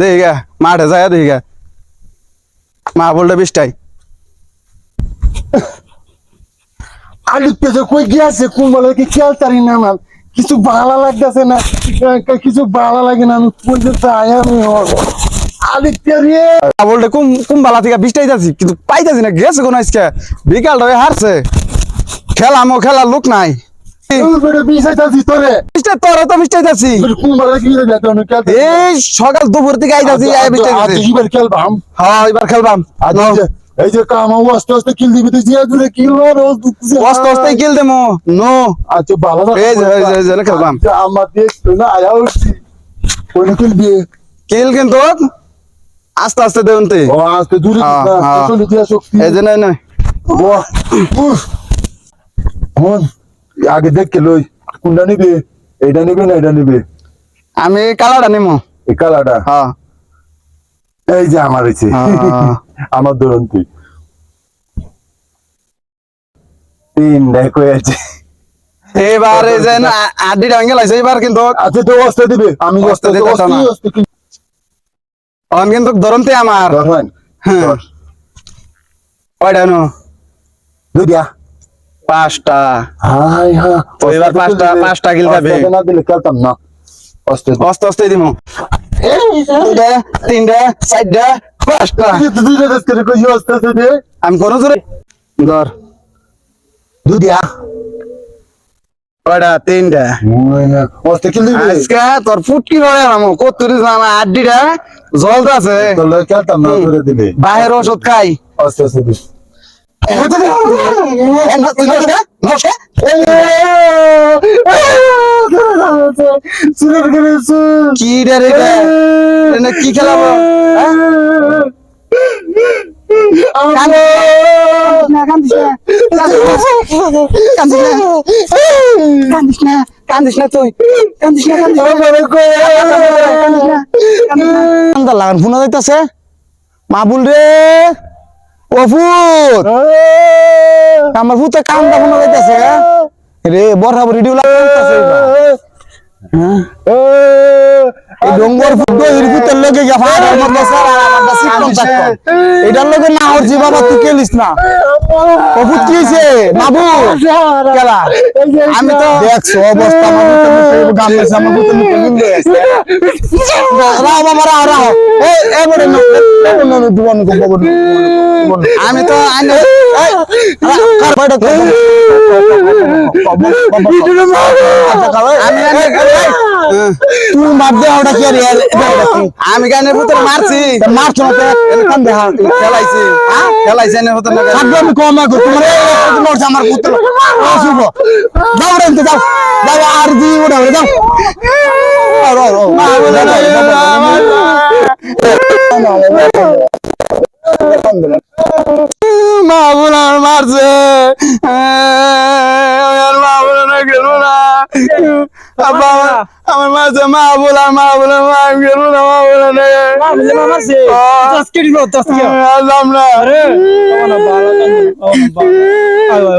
দেখি মাঠে যায় দেখি গা মা বলটা বিশটাই আলু পেঁচে কই গিয়েছে কুম্বলে কি খেলতারি না আমার কিছু ভালো লাগতেছে না কিছু ভালো লাগে না আমি আয়া আমি আলু পেরিয়ে মা বলটা কুম কুম্বালা থেকে বিশটাই যাচ্ছি কিন্তু পাইতাছি না গেছে কোন আজকে। বিকালটা হারছে। খেলামো খেলা লোক নাই। এই সকাল দুপুর থেকে আইতাছি এবার খেলবাম। হ্যাঁ এবার খেলবাম। এই যে- কাম আস্তে আস্তে কিল দিবি তুই জিয়া দূরে কিল দেমো নো। আচ্ছা ভালো এই যে- এই যে- খেলবাম। আমার দেখতো না আয়া উঠছি। কোন কিল দিয়ে। কিল কিন্তু আস্তে আস্তে দেউন তে ও আস্তে দূরে হ্যাঁ, হ্যাঁ। চলে দিয়া শক্তি। এই যে নয় নয় বাহ, উফ। হন, আগে দেখকে লই কোনটা নিবে? এইটা নিবে না এটা নিবে? আমি কালাটা নিমো। এই কালাটা হ্যাঁ। এই যে আমার হয়েছে হ্যাঁ। আমার দুরন্তি। তিন দেখো আছে এবার এই যে না, আড্ডি ডাঙ্গে লাইছে এবার কিন্তু আচ্ছা তো অস্তে দিবে। আমি অস্তে দিতে না। অন কিন্তু ধরনতে আমার। ধরেন হ্যাঁ। কয়টা নো? দুইটা। পাঁচটা। এবার পাঁচটা পাঁচটা কিল খাবে। না দিলে খেলতাম না। অস্তে দুইটা তিনটা চারটা পাঁচটা। দুইটা দেশ করে কই অস্তে অস্তে দে। আমি কোনো জোরে ধর। দুইটা। কয়টা? তিনটা। অস্তে কিল দিবে? আজকে তোর ফুটকি ধরে নামো কত্তুরি জানা আড্ডিটা খেলতাম না করে দিলে বাহির ওষুধ খাই। অস্তে দিবে কি রে কি খেলাবো হ্যাঁ? কান্দিস না, কান্দিস না। কান্দিস কান্দিস না তুই। কান্দিস না, কান্দিস না। কান্দিস কান্দিস না। কান্দা লাগান ফোন যাইতাছে মাবুল রে ফুট আমার ফুটে কান্দা ফোন যাইতেছে রে বরাবর রেডিও লাগতাছে হ্যাঁ? এই ডঙ্গর ফুট এর ভিতর লগে গা ফাড় আমার আর আমার কাছে কন্টাক্ট এটার লগে না হরজি বাবা তুই কেলিস না। অফুত কি হইছে? বাবু! কেলা আমি তো দেখছ অবস্থা আমার ভিতরে গাম মেছে আমার ভিতরে মুখে লিঙ্গে আছে রাও বাবা রাও এই এই বড় না না না দুবন আমি তো তো আমি তুই মার দে ওটা কি রে আমি গানের ভিতরে মারছি মারছ না তো কান দে খেলাইছি হ্যাঁ খেলাইছি এর ভিতরে না থাকবে আমি কম না তোমার মরছে আমার পুত্র ও শুভ যাও রে যাও যাও আর দি ওটা যাও রো আমার মারছে মা বোলা মা বোলা মা গেল না মা বোলা না আসলাম না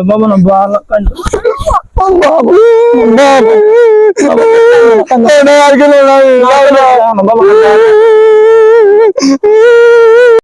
বাবু বাবু আর গেল না